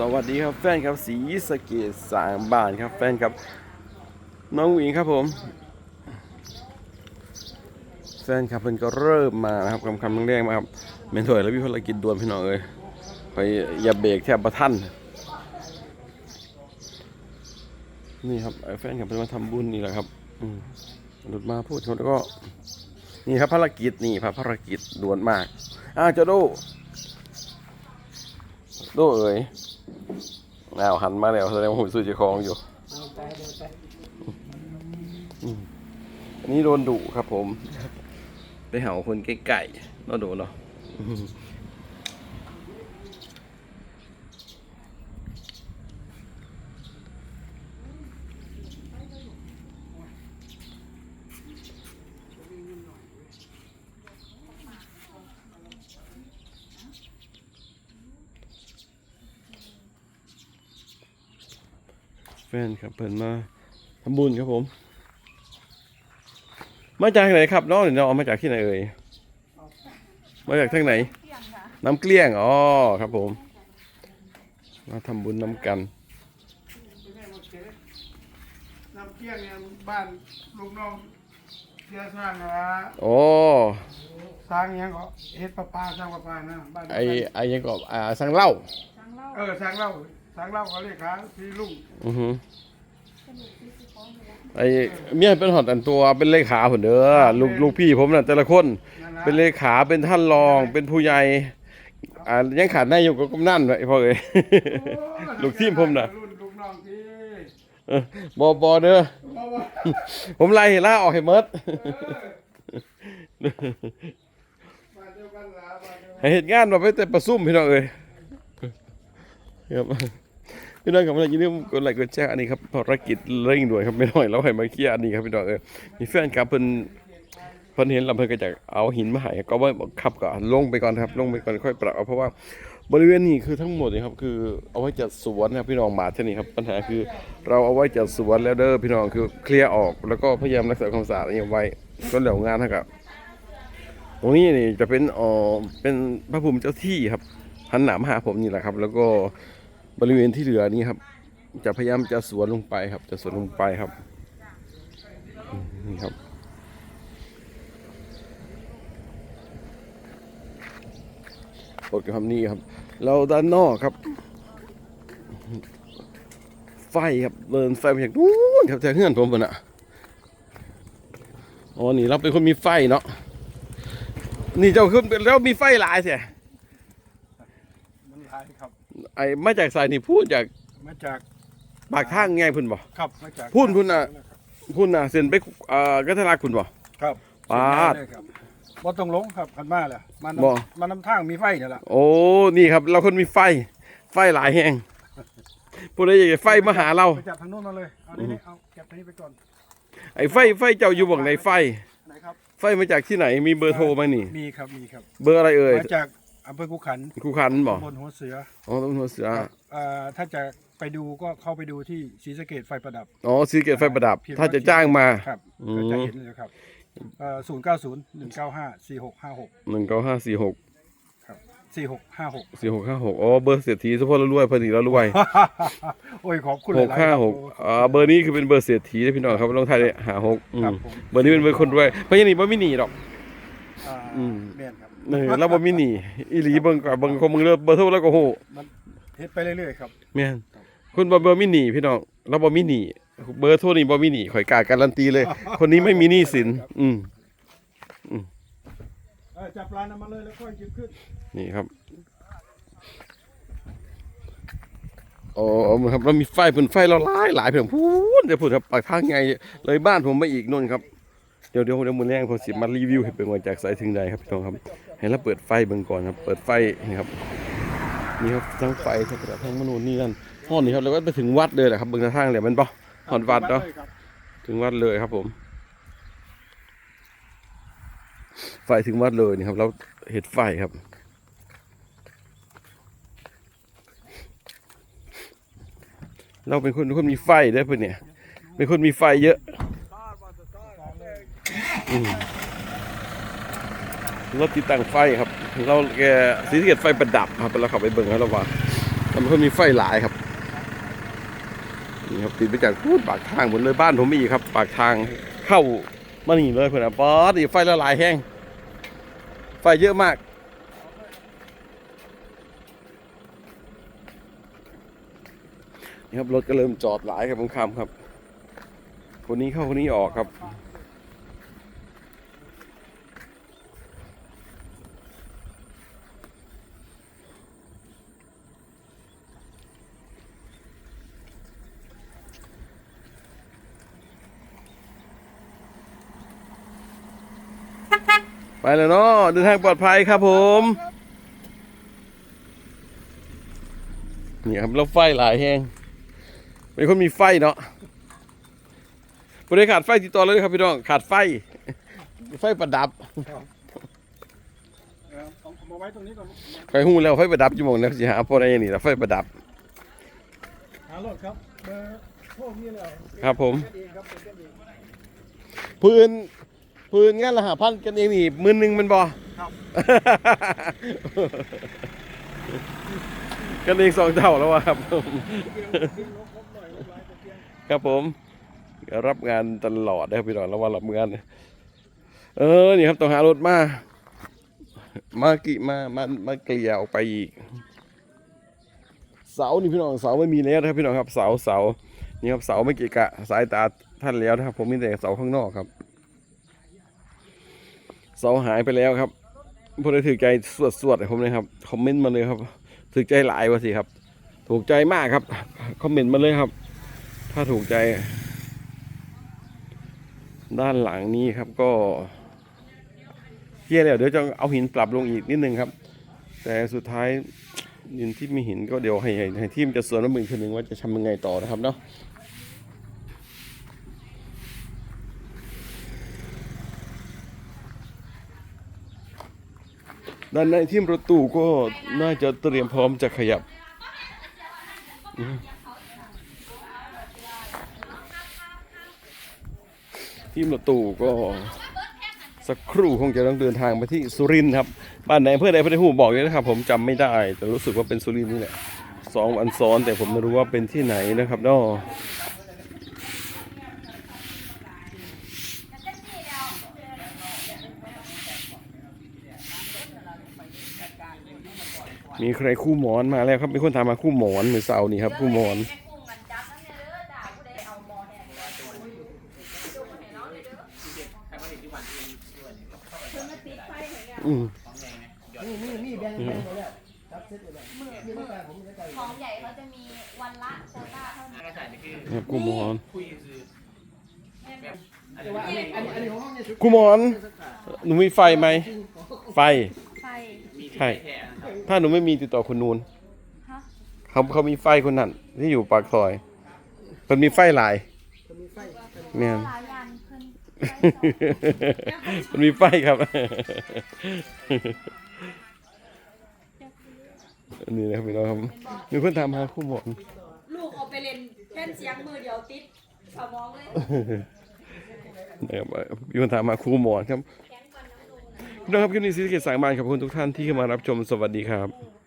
สวัสดีครับแฟนครับสีสะเกตสางบ้านครับแฟนครับน้องหญิงครับผม แฟนครับเพิ่นก็เริ่มมานะครับคำคำแรกมาครับเมนถวยแล้วพี่ภารกิจด่วนพี่น้องเอ้ยไปอย่าเบรกแทบประทันนี่ครับไอ้แฟนครับเพิ่นมาทำบุญนี่แหละครับหลุดมาพูดแล้วก็นี่ครับภารกิจนี่ครับภารกิจด่วนมากอ้าวเจ้าดโดเอ๋ย อ้าวหันมาแล้วแสดงว่าหุ่นสู้เจ้าของอยู่อืมอันนี้โดนดุครับผม ไปเห่าคนใกล้ๆเนาะโดนเนาะ นครับเพิ่นมาทำบุญครับผม มาจากไหนครับน้องหรือน้องเอามาจากที่ไหนเอ่ยมาจากทางไหน น้ำเกลี้ยงอ๋อครับผม มาทำบุญน้ำกันน้ำเกี้ยงเนี่ยบ้านลูกน้องเสียสร้างนะโอ้สร้างหยังก็เฮ็ดประปาสร้างประปานะบ้านไอไอยังก็อ่าสังเหล่าเออสร้างเหล้า สร้างเหล้าเขาเรียกขาพี่ลุงอือฮึไอเมียเป็นหอดอันตัวเป็นเลขาผมเด้อลูกลูกพี่ผมน่ะแต่ละคนนั่นนะเป็นเลขาเป็นท่านรองเป็นผู้ใหญ่อ่ายังขาดนายกกับกำนันไว้พ่อเอ้ยลูกทีมผมน่ะรุ่นลูกน้องที่เออบอบอเด้อเพราะว่าผมไล่ล่าออกให้เมิดบ้านเดียวกันหลาบ้านเดียวกันให้เหตุงานมาไปแต่ประซุ่มพี่น้องเอ้ยครับ พี่น้องครับอย่าลืมกดไลค์กดแชร์อันนี้ครับภารกิจเร่งด่วนครับไม่น้อยเราให้มาเคลียร์อันนี้ครับพี่น้องเอ้ยมีแฟนครับเพิ่นเพิ่นเห็นลำเพิ่นก็จะเอาหินมาให้ก็ว่าขับก็ลงไปก่อนครับ ลงไปก่อนค่อยปรับเพราะว่าบริเวณนี้คือทั้งหมดนี่ครับคือเอาไว้จัดสวนนะครับพี่น้องมาเท่นี้ครับปัญหาคือเราเอาไว้จัดสวนแล้วเด้อพี่น้องคือเคลียร์ออก แล้วก็พยายามรักษาความสะอาดนี้ไว้ก็แล้วงานนะครับตรงนี้นี่จะเป็นอ่อเป็นพระภูมิเจ้าที่ครับหันหนามหาผมนี่แหละครับ แล้วก็ บริเวณที่เหลือนี่ครับ จะพยายามจะสวนลงไปครับ จะสวนลงไปครับนี่ครับกดกับคำนี้ครับ เราด้านนอกครับ ไฟครับเดินไฟมาจากนู้นครับจากเฮือนผมปะน่ะอ๋อนี่เราเป็นคนมีไฟเนาะนี่เจ้าขึ้นไปแล้วมีไฟหลายเสียมันหลายครับ ไอ้มาจากสายนี่พูดจากมาจากปากทางไงพุ่นบ่ ครับมาจากพูดพูดน่ะ พุ่นน่ะเซ็นไปเอ่อกัทลักคุณบ่ ครับปาดเส้นยาวเลยครับบ่ต้องลงครับคันมาแหละมันบ่มันน้ำทางมีไฟนี่แหละโอ้ นี่ครับ เราคนมีไฟ ไฟหลายแห่งพูดได้ยังไงไฟมาหาเรา ไปจับทางนู้นมาเลยเอานี่นี่เอาเก็บทางนี้ไปก่อนไอ้ไฟ ไฟเจ้าอยู่บ่งในไฟ ไหนครับไฟมาจากที่ไหน มีเบอร์โทรไหมนี่ มีครับมีครับ เบอร์อะไรเอ่ย มาจาก อำเภอกุขันครูคันบ่ตำบลหัวเสืออ๋อตำรวจเสือเอ่อถ้าจะไปดูก็เข้าไปดูที่ศรีสะเกดไฟประดับอ๋อซีเกตไฟประดับ พิมพ์ถ้าจะจ้างมา ครับอืม ก็จะเห็นเลยครับศูนย์เก้าศูนย์หนึ่งเก้าห้าสี่หกห้าหกหนึ่งเก้าห้าสี่หกครับสี่หกห้าหก สี่หกห้าหกอ๋อเบอร์เศรษฐีสุพรรณรวยพอดีแล้วรวย โอ้ยขอบคุณหกลายๆห้าครับหกอ่าเบอร์นี้คือเป็นเบอร์เศรษฐีนะพี่น้องครับลงท้ายด้วยหาหกอืครับมผม เบอร์นี้เป็นเบอร์คนรวยเพราะยังนี่บ่มีหนีหรอก อ่าอืม แม่นครับ เออเราบ่มีหนีอีหลีเบิ่งกับเบิ่งของมึงเลิกเบอร์โทรแล้วก็โหมันเฮ็ดไปเรื่อยๆครับ แม่นคุณบ่เบอร์มีหนีพี่น้องเราบ่มีหนีเบอร์โทรนี่บ่มีหนีข่อยกล้าการันตีเลย คนนี้ไม่มีหนี้สิน อืมเออจับปลาน้ำมาเลยแล้วค่อยจิบขึ้นนี่ครับอ๋อครับเรามีไฟเพิ่นไฟเราหลายหลายเพิ่นพูนจะพูดครับปากทางไงเลยบ้านผมมาอีกนู่นครับ เดี๋ยวเดี๋ยวเดี๋ยวมือแรงผมสิมารีวิวให้เป็นว่าจากสายถึงใดครับพี่น้องครับให้เราเปิดไฟเบิ่งก่อนครับ เปิดไฟนี่ครับนี่ครับทั้งไฟทั้งกระทั้งมนูนนี่นั่นห้องนี้ครับแล้วก็ไปถึงวัดเลยแหละครับเบิ่งทางเลยมันบ่หอนวัดเนาะถึงวัดเลยครับผม ไฟถึงวัดเลยนี่ครับ เราเห็ดไฟครับเราเป็นคนคนมีไฟได้อเพื่อนเนี่ย เป็นคนมีไฟเยอะ ราติดตั้งไฟครับ เราแกสีสเกตไฟประดับครับเราขับไปเบิ่งแล้วเราว่ามันก็มีไฟหลายครับนี่ครับติดไปจากพูดปากทางหมดเลยบ้านผมมีอีกครับ ปากทางเข้ามานี่เลยเพื่อนป๊อดอีไฟละลายแห้งไฟเยอะมากนี่ครับรถก็เริ่มจอดหลายครับผมคำครับ คนนี้เข้าคนนี้ออกครับ ไปแล้วเนาะเดินทางปลอดภัยครับผม นี่ครับแล้วไฟหลายแห้งเป็นคนมีไฟเนาะบริขาดไฟติดต่อเลยครับพี่น้องขาดไฟ ไฟประดับเอาเอามาไว้ตรงนี้ก่อนไฟหูแล้วไฟประดับอยู่มองนะสิหาพอได้นี่แล้วไฟประดับหารถครับเบอร์พวกนี้เลยครับผมเป็นเองครับเป็นกันเองพื้นพื้นงานละหาพันกันเองนี่หมื่นหนึ่งมันบ่ครับ กันเองสองเท่าแล้วอะครับดิ้นลบลบหน่อยลบลายตะเกียงครับผมก็รับงานตลอดนะครับพี่น้องแล้วว่ารับงานเออนี่ครับต้องหารถมา มากี่มามามาเกลี่ยออกไปอีกเสานี่พี่น้องเสาไม่มีแล้วนะครับพี่น้องครับเสาเสานี่ครับเสาไม่เกะกะสายตาท่านแล้วนะครับ ผมมีแต่เสาข้างนอกครับเสาหายไปแล้วครับพวกเราถือใจสวดสวดๆให้ผมเลยครับคอมเมนต์มาเลยครับถือใจหลายวะสิครับ ถูกใจมากครับคอมเมนต์มาเลยครับ ถ้าถูกใจ ด้านหลังนี้ครับก็เที่ยแล้วเดี๋ยวจะเอาหินปรับลงอีกนิดนึงครับ แต่สุดท้ายดินที่มีหินก็เดี๋ยวให้ให้ทีมจะสวนน้ำมึงคนหนึ่งว่าจะทำยังไงต่อนะครับเนาะ ด้านในทีมรถตู้ก็น่าจะเตรียมพร้อมจะขยับ ทีมรถตู้ก็สักครู่คงจะต้องเดินทางไปที่สุรินทร์ครับบ้านไหนเพื่อใดเพื่อหูบอกเลยนะครับ ผมจำไม่ได้ แต่รู้สึกว่าเป็นสุรินทร์นี่แหละสองวันซ้อนแต่ผมไม่รู้ว่าเป็นที่ไหนนะครับเนาะ มีใครคู่หมอนมาแล้วครับมีคนถามมาคู่หมอนเหมือนเสาร์นี่ครับคู่หมอนแม่กุ้งกันจับนั่นเนี่ยเด้อด่าผู้ใดเอาหมอแหกเลยจุกให้น้องเลยเด้อเพิ่นมาติดไฟให้แล้วอืมนี่นี่นี่แบ่งแบ่งไปแล้วครับเซ็ตไปแล้วมีรายการผมมีรายการของใหญ่เขาจะมีวันละโควต้าเท่านี้ครับคู่หมอนแต่ว่าอันนี้อันนี้อันนี้ของห้องเนี่ยคู่หมอนหนูมีไฟไหมไฟไฟ ใช่ ถ้าหนูไม่มีติดต่อคนนูนฮะ เขาเขามีไฟคนนั้นที่อยู่ปากซอยมันมีไฟหลายมีไฟแม่นหลายยันเพิ่นมันมีไฟครับ อันนี้นะครับพี่น้องครับมีคนถามหาคู่หมอนลูกเอาไปเล่นแค่นเสียงมือเดียวติดสมองเลย นะครับมีคนถามหาคู่หมอนครับแกงก่อ นน้ำนมพี่น้องครับคลิปนี้ซีสเกตสายมานขอบคุณทุกท่านที่เข้ามารับชมสวัสดีครับ